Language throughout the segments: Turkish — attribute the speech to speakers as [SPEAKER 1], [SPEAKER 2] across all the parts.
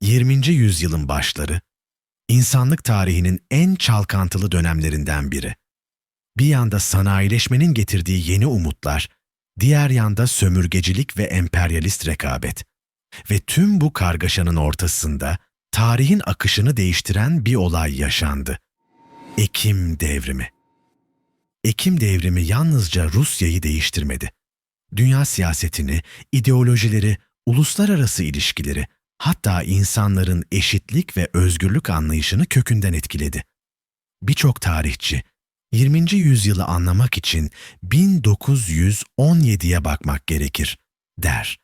[SPEAKER 1] 20. yüzyılın başları, insanlık tarihinin en çalkantılı dönemlerinden biri. Bir yanda sanayileşmenin getirdiği yeni umutlar, diğer yanda sömürgecilik ve emperyalist rekabet. Ve tüm bu kargaşanın ortasında tarihin akışını değiştiren bir olay yaşandı. Ekim Devrimi. Ekim Devrimi yalnızca Rusya'yı değiştirmedi. Dünya siyasetini, ideolojileri, uluslararası ilişkileri, hatta insanların eşitlik ve özgürlük anlayışını kökünden etkiledi. Birçok tarihçi 20. yüzyılı anlamak için 1917'ye bakmak gerekir der.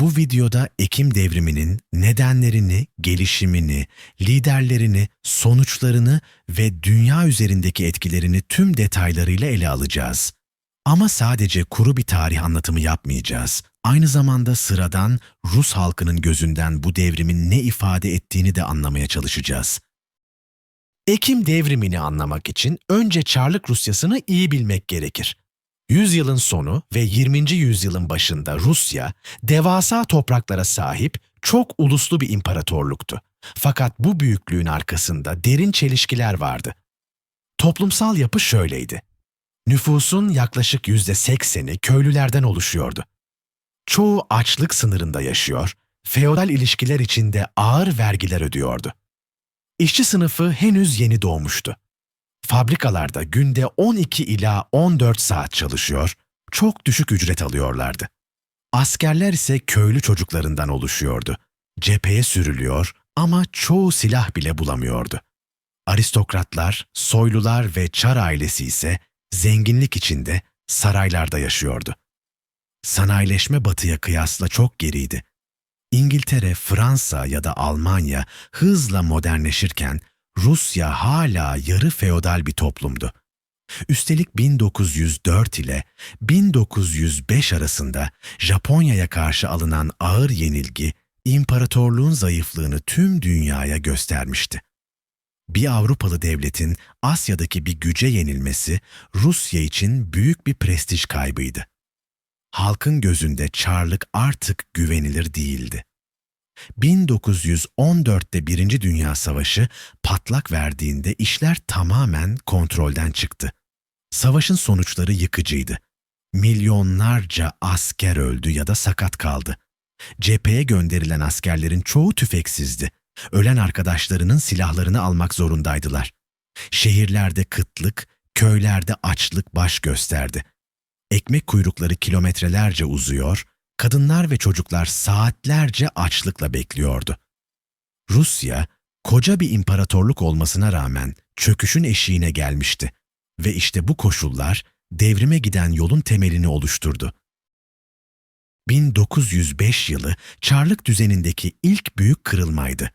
[SPEAKER 1] Bu videoda Ekim devriminin nedenlerini, gelişimini, liderlerini, sonuçlarını ve dünya üzerindeki etkilerini tüm detaylarıyla ele alacağız. Ama sadece kuru bir tarih anlatımı yapmayacağız. Aynı zamanda sıradan Rus halkının gözünden bu devrimin ne ifade ettiğini de anlamaya çalışacağız. Ekim devrimini anlamak için önce Çarlık Rusyasını iyi bilmek gerekir. Yüzyılın sonu ve 20. yüzyılın başında Rusya, devasa topraklara sahip çok uluslu bir imparatorluktu. Fakat bu büyüklüğün arkasında derin çelişkiler vardı. Toplumsal yapı şöyleydi. Nüfusun yaklaşık yüzde sekseni köylülerden oluşuyordu. Çoğu açlık sınırında yaşıyor, feodal ilişkiler içinde ağır vergiler ödüyordu. İşçi sınıfı henüz yeni doğmuştu. Fabrikalarda günde 12 ila 14 saat çalışıyor, çok düşük ücret alıyorlardı. Askerler ise köylü çocuklarından oluşuyordu. Cepheye sürülüyor ama çoğu silah bile bulamıyordu. Aristokratlar, soylular ve çar ailesi ise zenginlik içinde saraylarda yaşıyordu. Sanayileşme batıya kıyasla çok geriydi. İngiltere, Fransa ya da Almanya hızla modernleşirken Rusya hala yarı feodal bir toplumdu. Üstelik 1904 ile 1905 arasında Japonya'ya karşı alınan ağır yenilgi imparatorluğun zayıflığını tüm dünyaya göstermişti. Bir Avrupalı devletin Asya'daki bir güce yenilmesi Rusya için büyük bir prestij kaybıydı. Halkın gözünde Çarlık artık güvenilir değildi. 1914'te Birinci Dünya Savaşı patlak verdiğinde işler tamamen kontrolden çıktı. Savaşın sonuçları yıkıcıydı. Milyonlarca asker öldü ya da sakat kaldı. Cepheye gönderilen askerlerin çoğu tüfeksizdi. Ölen arkadaşlarının silahlarını almak zorundaydılar. Şehirlerde kıtlık, köylerde açlık baş gösterdi. Ekmek kuyrukları kilometrelerce uzuyor, kadınlar ve çocuklar saatlerce açlıkla bekliyordu. Rusya, koca bir imparatorluk olmasına rağmen çöküşün eşiğine gelmişti ve işte bu koşullar devrime giden yolun temelini oluşturdu. 1905 yılı Çarlık düzenindeki ilk büyük kırılmaydı.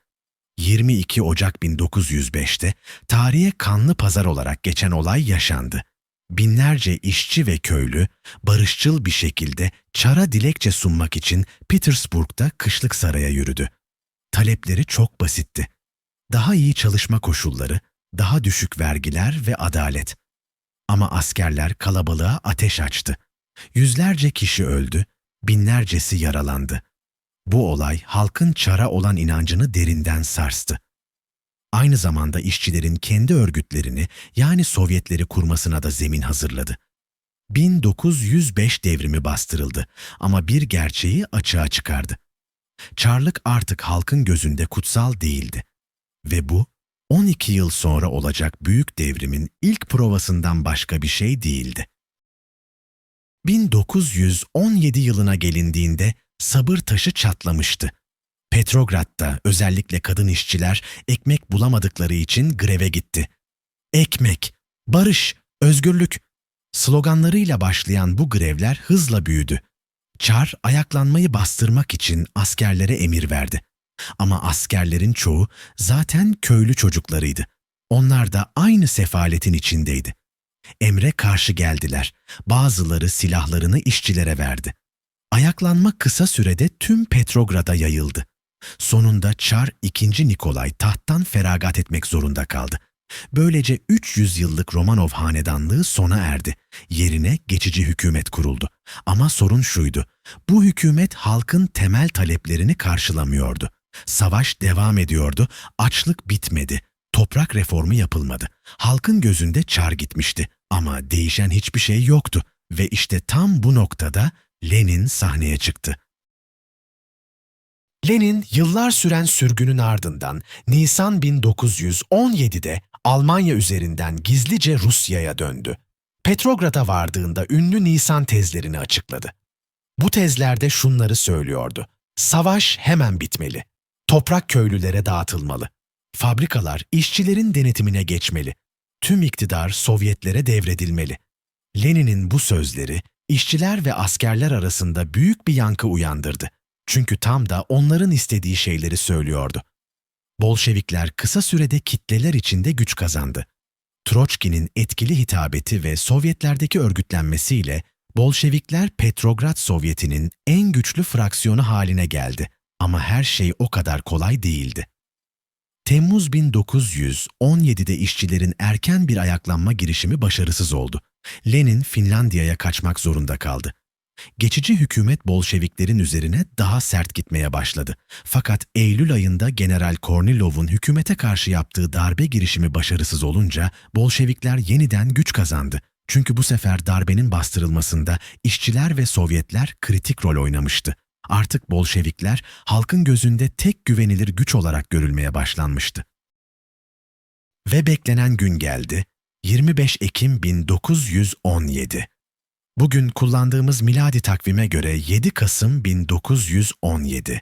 [SPEAKER 1] 22 Ocak 1905'te tarihe kanlı pazar olarak geçen olay yaşandı binlerce işçi ve köylü barışçıl bir şekilde çara dilekçe sunmak için Petersburg'da kışlık saraya yürüdü. Talepleri çok basitti. Daha iyi çalışma koşulları, daha düşük vergiler ve adalet. Ama askerler kalabalığa ateş açtı. Yüzlerce kişi öldü, binlercesi yaralandı. Bu olay halkın çara olan inancını derinden sarstı aynı zamanda işçilerin kendi örgütlerini yani Sovyetleri kurmasına da zemin hazırladı. 1905 devrimi bastırıldı ama bir gerçeği açığa çıkardı. Çarlık artık halkın gözünde kutsal değildi. Ve bu 12 yıl sonra olacak büyük devrimin ilk provasından başka bir şey değildi. 1917 yılına gelindiğinde sabır taşı çatlamıştı. Petrograd'da özellikle kadın işçiler ekmek bulamadıkları için greve gitti. Ekmek, barış, özgürlük sloganlarıyla başlayan bu grevler hızla büyüdü. Çar ayaklanmayı bastırmak için askerlere emir verdi. Ama askerlerin çoğu zaten köylü çocuklarıydı. Onlar da aynı sefaletin içindeydi. Emre karşı geldiler. Bazıları silahlarını işçilere verdi. Ayaklanma kısa sürede tüm Petrograd'a yayıldı. Sonunda Çar II. Nikolay tahttan feragat etmek zorunda kaldı. Böylece 300 yıllık Romanov hanedanlığı sona erdi. Yerine geçici hükümet kuruldu. Ama sorun şuydu. Bu hükümet halkın temel taleplerini karşılamıyordu. Savaş devam ediyordu, açlık bitmedi, toprak reformu yapılmadı. Halkın gözünde çar gitmişti ama değişen hiçbir şey yoktu ve işte tam bu noktada Lenin sahneye çıktı. Lenin yıllar süren sürgünün ardından Nisan 1917'de Almanya üzerinden gizlice Rusya'ya döndü. Petrograd'a vardığında ünlü Nisan tezlerini açıkladı. Bu tezlerde şunları söylüyordu. Savaş hemen bitmeli. Toprak köylülere dağıtılmalı. Fabrikalar işçilerin denetimine geçmeli. Tüm iktidar Sovyetlere devredilmeli. Lenin'in bu sözleri işçiler ve askerler arasında büyük bir yankı uyandırdı. Çünkü tam da onların istediği şeyleri söylüyordu. Bolşevikler kısa sürede kitleler içinde güç kazandı. Troçki'nin etkili hitabeti ve Sovyetlerdeki örgütlenmesiyle Bolşevikler Petrograd Sovyeti'nin en güçlü fraksiyonu haline geldi. Ama her şey o kadar kolay değildi. Temmuz 1917'de işçilerin erken bir ayaklanma girişimi başarısız oldu. Lenin Finlandiya'ya kaçmak zorunda kaldı. Geçici hükümet Bolşeviklerin üzerine daha sert gitmeye başladı. Fakat Eylül ayında General Kornilov'un hükümete karşı yaptığı darbe girişimi başarısız olunca Bolşevikler yeniden güç kazandı. Çünkü bu sefer darbenin bastırılmasında işçiler ve Sovyetler kritik rol oynamıştı. Artık Bolşevikler halkın gözünde tek güvenilir güç olarak görülmeye başlanmıştı. Ve beklenen gün geldi. 25 Ekim 1917. Bugün kullandığımız miladi takvime göre 7 Kasım 1917.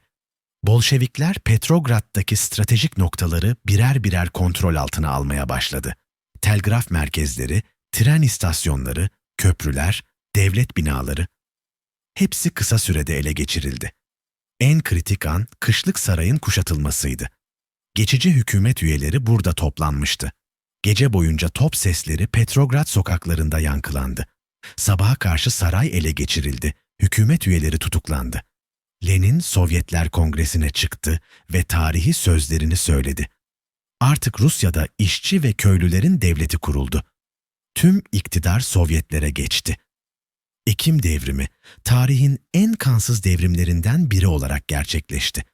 [SPEAKER 1] Bolşevikler Petrograd'daki stratejik noktaları birer birer kontrol altına almaya başladı. Telgraf merkezleri, tren istasyonları, köprüler, devlet binaları hepsi kısa sürede ele geçirildi. En kritik an kışlık sarayın kuşatılmasıydı. Geçici hükümet üyeleri burada toplanmıştı. Gece boyunca top sesleri Petrograd sokaklarında yankılandı. Sabaha karşı saray ele geçirildi. Hükümet üyeleri tutuklandı. Lenin Sovyetler Kongresi'ne çıktı ve tarihi sözlerini söyledi. Artık Rusya'da işçi ve köylülerin devleti kuruldu. Tüm iktidar Sovyetlere geçti. Ekim devrimi tarihin en kansız devrimlerinden biri olarak gerçekleşti.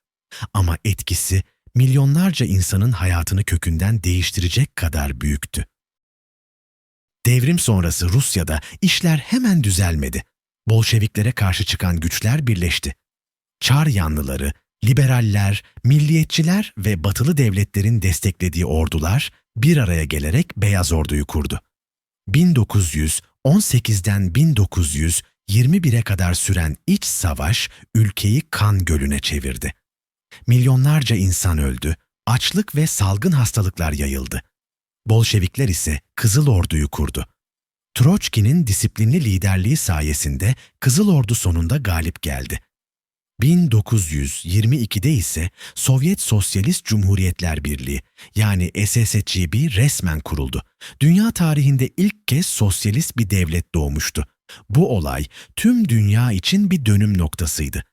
[SPEAKER 1] Ama etkisi milyonlarca insanın hayatını kökünden değiştirecek kadar büyüktü. Devrim sonrası Rusya'da işler hemen düzelmedi. Bolşeviklere karşı çıkan güçler birleşti. Çar yanlıları, liberaller, milliyetçiler ve batılı devletlerin desteklediği ordular bir araya gelerek Beyaz Ordu'yu kurdu. 1918'den 1921'e kadar süren iç savaş ülkeyi kan gölüne çevirdi. Milyonlarca insan öldü, açlık ve salgın hastalıklar yayıldı. Bolşevikler ise Kızıl Ordu'yu kurdu. Troçki'nin disiplinli liderliği sayesinde Kızıl Ordu sonunda galip geldi. 1922'de ise Sovyet Sosyalist Cumhuriyetler Birliği yani SSCB resmen kuruldu. Dünya tarihinde ilk kez sosyalist bir devlet doğmuştu. Bu olay tüm dünya için bir dönüm noktasıydı.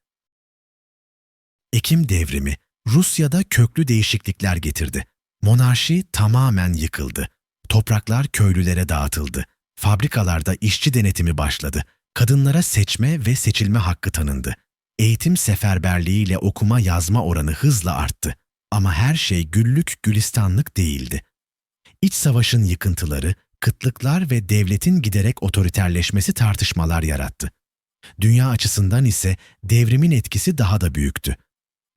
[SPEAKER 1] Ekim devrimi Rusya'da köklü değişiklikler getirdi. Monarşi tamamen yıkıldı. Topraklar köylülere dağıtıldı. Fabrikalarda işçi denetimi başladı. Kadınlara seçme ve seçilme hakkı tanındı. Eğitim seferberliğiyle okuma yazma oranı hızla arttı. Ama her şey güllük gülistanlık değildi. İç savaşın yıkıntıları, kıtlıklar ve devletin giderek otoriterleşmesi tartışmalar yarattı. Dünya açısından ise devrimin etkisi daha da büyüktü.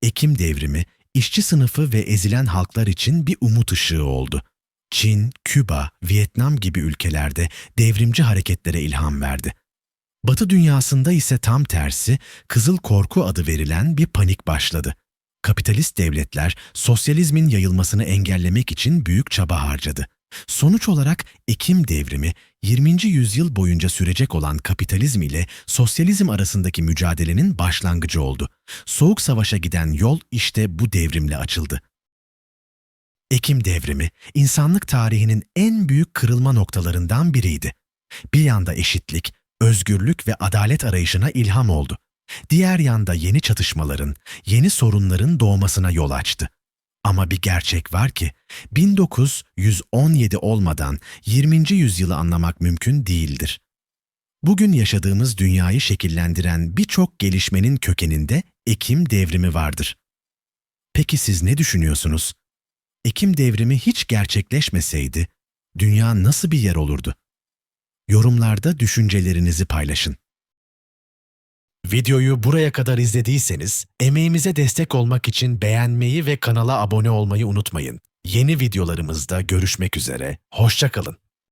[SPEAKER 1] Ekim devrimi, işçi sınıfı ve ezilen halklar için bir umut ışığı oldu. Çin, Küba, Vietnam gibi ülkelerde devrimci hareketlere ilham verdi. Batı dünyasında ise tam tersi Kızıl Korku adı verilen bir panik başladı. Kapitalist devletler sosyalizmin yayılmasını engellemek için büyük çaba harcadı. Sonuç olarak Ekim devrimi 20. yüzyıl boyunca sürecek olan kapitalizm ile sosyalizm arasındaki mücadelenin başlangıcı oldu. Soğuk savaşa giden yol işte bu devrimle açıldı. Ekim devrimi insanlık tarihinin en büyük kırılma noktalarından biriydi. Bir yanda eşitlik, özgürlük ve adalet arayışına ilham oldu. Diğer yanda yeni çatışmaların, yeni sorunların doğmasına yol açtı. Ama bir gerçek var ki 1917 olmadan 20. yüzyılı anlamak mümkün değildir. Bugün yaşadığımız dünyayı şekillendiren birçok gelişmenin kökeninde Ekim devrimi vardır. Peki siz ne düşünüyorsunuz? Ekim devrimi hiç gerçekleşmeseydi dünya nasıl bir yer olurdu? Yorumlarda düşüncelerinizi paylaşın. Videoyu buraya kadar izlediyseniz emeğimize destek olmak için beğenmeyi ve kanala abone olmayı unutmayın. Yeni videolarımızda görüşmek üzere. Hoşçakalın.